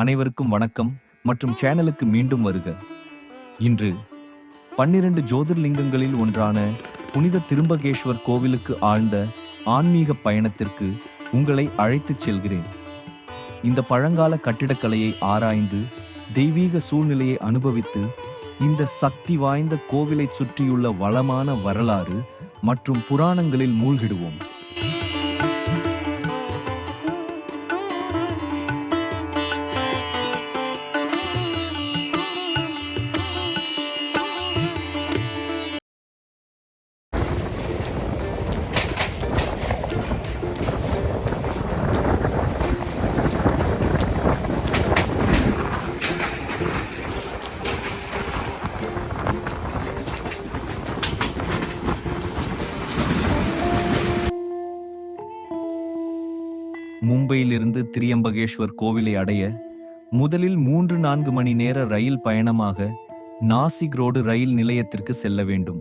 அனைவருக்கும் வணக்கம் மற்றும் சேனலுக்கு மீண்டும் வருக. இன்று பன்னிரண்டு ஜோதிர்லிங்கங்களில் ஒன்றான புனித திரும்பகேஸ்வர் கோவிலுக்கு ஆழ்ந்த ஆன்மீக பயணத்திற்கு உங்களை அழைத்துச் செல்கிறேன். இந்த பழங்கால கட்டிடக்கலையை ஆராய்ந்து தெய்வீக சூழ்நிலையை அனுபவித்து இந்த சக்தி வாய்ந்த கோவிலைச் சுற்றியுள்ள வளமான வரலாறு மற்றும் புராணங்களில் மூழ்கிடுவோம். மும்பையிலிருந்து திரியம்பகேஸ்வர் கோவிலை அடைய முதலில் மூன்று நான்கு மணி நேர ரயில் பயணமாக நாசிக் ரோடு ரயில் நிலையத்திற்கு செல்ல வேண்டும்.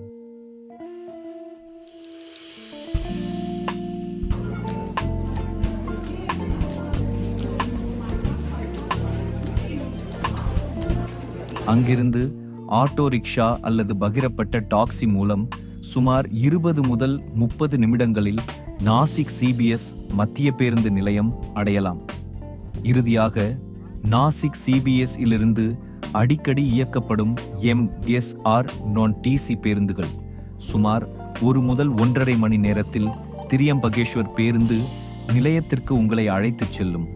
அங்கிருந்து ஆட்டோ ரிக்ஷா அல்லது பகிரப்பட்ட டாக்ஸி மூலம் சுமார் இருபது முதல் முப்பது நிமிடங்களில் நாசிக் சிபிஎஸ் மத்திய பேருந்து நிலையம் அடையலாம். இறுதியாக நாசிக் சிபிஎஸ் இலிருந்து அடிக்கடி இயக்கப்படும் எம்எஸ்ஆர் நான் டிசி பேருந்துகள் சுமார் ஒரு முதல் ஒன்றரை மணி நேரத்தில் திரியம்பகேஸ்வர் பேருந்து நிலையத்திற்கு உங்களை அழைத்துச் செல்லும்.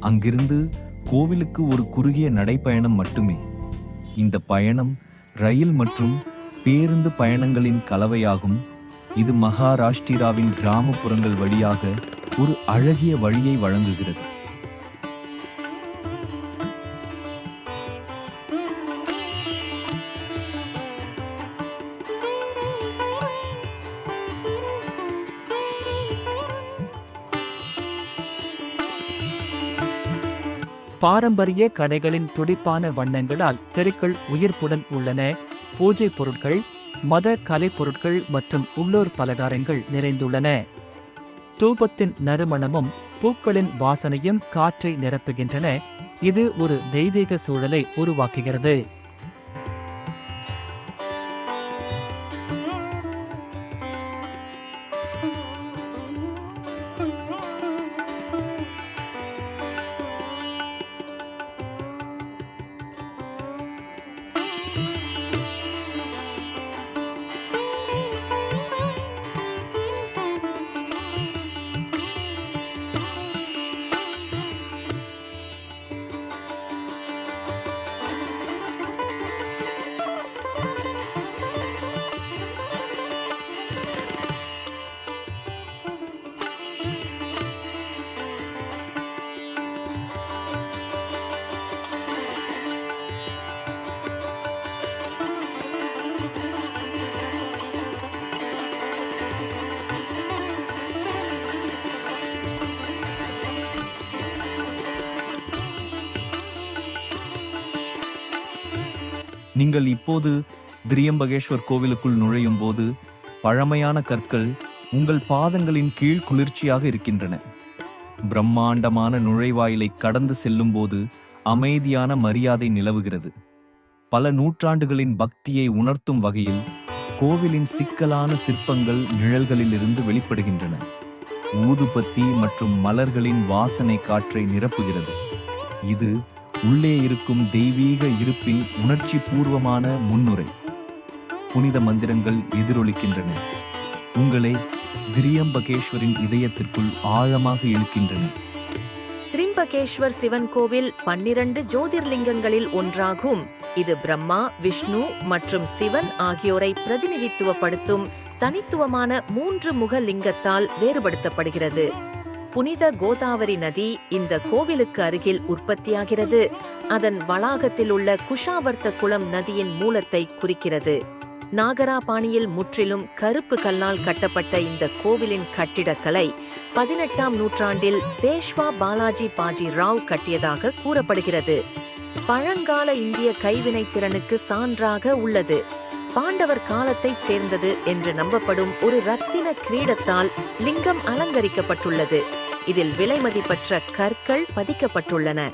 அங்கிருந்து கோவிலுக்கு ஒரு குறுகிய நடைப்பயணம் மட்டுமே. இந்த பயணம் ரயில் மற்றும் பேருந்து பயணங்களின் கலவையாகும் இது மகாராஷ்டிராவின் கிராமப்புறங்கள் வழியாக ஒரு அழகிய வழியை வழங்குகிறது. பாரம்பரிய கடைகளின் துடிப்பான வண்ணங்களால் தெருக்கள் உயிர்ப்புடன் உள்ளன. பூஜை பொருட்கள் மத கலைப்பொருட்கள் மற்றும் உள்ளூர் பலகாரங்கள் நிறைந்துள்ளன. தூபத்தின் நறுமணமும் பூக்களின் வாசனையும் காற்றை நிரப்புகின்றன. இது ஒரு தெய்வீக சூழலை உருவாக்குகிறது. நீங்கள் இப்போது திரியம்பகேஸ்வர் கோவிலுக்குள் நுழையும் போது பழமையான கற்கள் உங்கள் பாதங்களின் கீழ் குளிர்ச்சியாக இருக்கின்றன. பிரம்மாண்டமான நுழைவாயிலை கடந்து செல்லும்போது அமைதியான மரியாதை நிலவுகிறது. பல நூற்றாண்டுகளின் பக்தியை உணர்த்தும் வகையில் கோவிலின் சிக்கலான சிற்பங்கள் நிழல்களிலிருந்து வெளிப்படுகின்றன. ஊதுபத்தி மற்றும் மலர்களின் வாசனை காற்றை நிரப்புகிறது. இது உள்ளே இருக்கும் தெய்வீக இருப்பின் உணர்ச்சி பூர்வமான முன்னுரை. புனித மந்திரங்கள் எதிரொலிக்கின்றன. உங்களை திரியம்பகேஸ்வரின் இதயத்திற்குள் ஆழமாக இழுக்கின்றன. திரிம்பகேஸ்வர் சிவன் கோவில் பன்னிரண்டு ஜோதிர்லிங்கங்களில் ஒன்றாகும். இது பிரம்மா விஷ்ணு மற்றும் சிவன் ஆகியோரை பிரதிநிதித்துவப்படுத்தும் தனித்துவமான மூன்று முக லிங்கத்தால் வேறுபடுத்தப்படுகிறது. புனித கோதாவரி நதி இந்த கோவிலுக்கு அருகில் உற்பத்தியாகிறது. அதன் வளாகத்தில் உள்ள குஷாவர்த்த குளம் நதியின் மூலத்தை குறிக்கிறது. நாகரா பாணியில் முற்றிலும் கருப்பு கல்லால் கட்டப்பட்ட இந்த கோவிலின் கட்டிடக்கலை பதினெட்டாம் நூற்றாண்டில் பேஷ்வா பாலாஜி பாஜி ராவ் கட்டியதாக கூறப்படுகிறது. பழங்கால இந்திய கைவினைத் திறனுக்கு சான்றாக உள்ளது. பாண்டவர் காலத்தைச் சேர்ந்தது என்று நம்பப்படும் ஒரு ரத்தின கிரீடத்தால் லிங்கம் அலங்கரிக்கப்பட்டுள்ளது. இதில் விலைமதிப்பற்ற கற்கள் பதிக்கப்பட்டுள்ளன.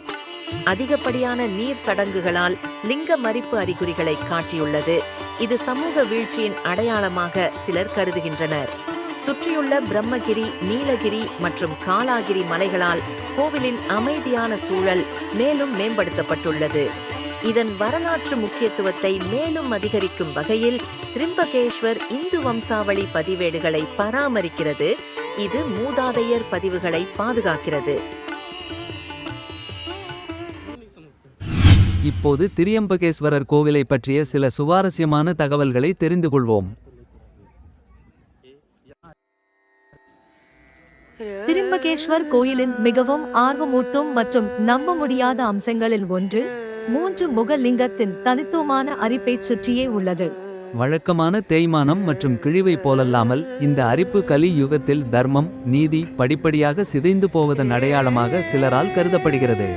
அதிகப்படியான நீர் சடங்குகளால் லிங்க மறிப்பு அறிகுறிகளை காட்டியுள்ளது. இது சமூக வீழ்ச்சியின் அடையாளமாக சிலர் கருதுகின்றனர். சுற்றியுள்ள பிரம்மகிரி நீலகிரி மற்றும் காலாகிரி மலைகளால் கோவிலின் அமைதியான சூழல் மேலும் மேம்படுத்தப்பட்டுள்ளது. இதன் வரலாற்று முக்கியத்துவத்தை மேலும் அதிகரிக்கும் வகையில் திரிம்பகேஸ்வர் இந்து வம்சாவளி பதிவேடுகளை பராமரிக்கிறது. இது மூதாதையர் பதிவுகளை பாதுகாக்கிறது. இப்போது திரியம்பகேஸ்வரர் கோவிலை பற்றிய சில சுவாரஸ்யமான தகவல்களை தெரிந்து கொள்வோம். திரிம்பகேஸ்வர் கோயிலின் மிகவும் ஆர்வமூட்டும் மற்றும் நம்ப முடியாத அம்சங்களில் ஒன்று மூன்று முக லிங்கத்தின் தனித்துவமான அரிப்பைச் சுற்றியே உள்ளது. வழக்கமான தேய்மானம் மற்றும் கிழிவை போலல்லாமல் இந்த அரிப்பு கலி யுகத்தில் தர்மம் நீதி படிப்படியாக சிதைந்து போவதன் அடையாளமாக சிலரால் கருதப்படுகிறது.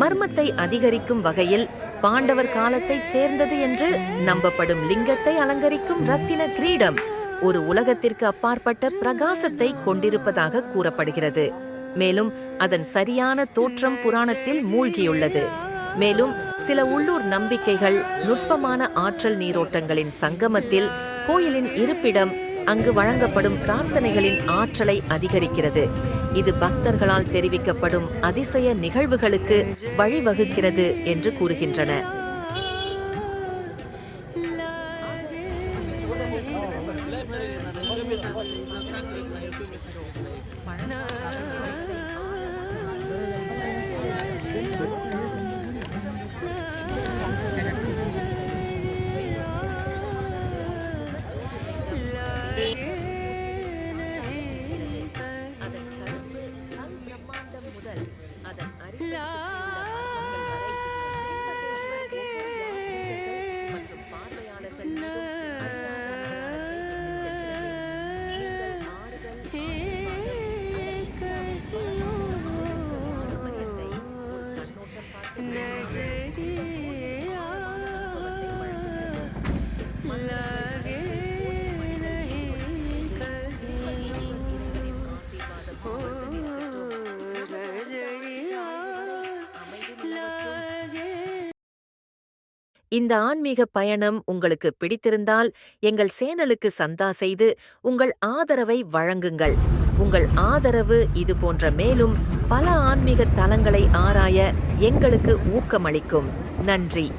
மர்மத்தை அதிகரிக்கும் வகையில் பாண்டவர் காலத்தைச் சேர்ந்தது என்று நம்பப்படும் லிங்கத்தை அலங்கரிக்கும் ரத்தின கிரீடம் ஒரு உலகத்திற்கு அப்பாற்பட்ட பிரகாசத்தை கொண்டிருப்பதாக கூறப்படுகிறது. மேலும் அதன் சரியான தோற்றம் புராணத்தில் மூழ்கியுள்ளது. மேலும் சில உள்ளூர் நம்பிக்கைகள் நுட்பமான ஆற்றல் நீரோட்டங்களின் சங்கமத்தில் கோயிலின் இருப்பிடம் அங்கு வழங்கப்படும் பிரார்த்தனைகளின் ஆற்றலை அதிகரிக்கிறது. இது பக்தர்களால் தெரிவிக்கப்படும் அதிசய நிகழ்வுகளுக்கு வழிவகுக்கிறது என்று கூறுகின்றன. அதன் இந்த ஆன்மீக பயணம் உங்களுக்கு பிடித்திருந்தால் எங்கள் சேனலுக்கு சந்தா செய்து உங்கள் ஆதரவை வழங்குங்கள். உங்கள் ஆதரவு இது போன்ற மேலும் பல ஆன்மீக தலங்களை ஆராய எங்களுக்கு ஊக்கமளிக்கும். நன்றி.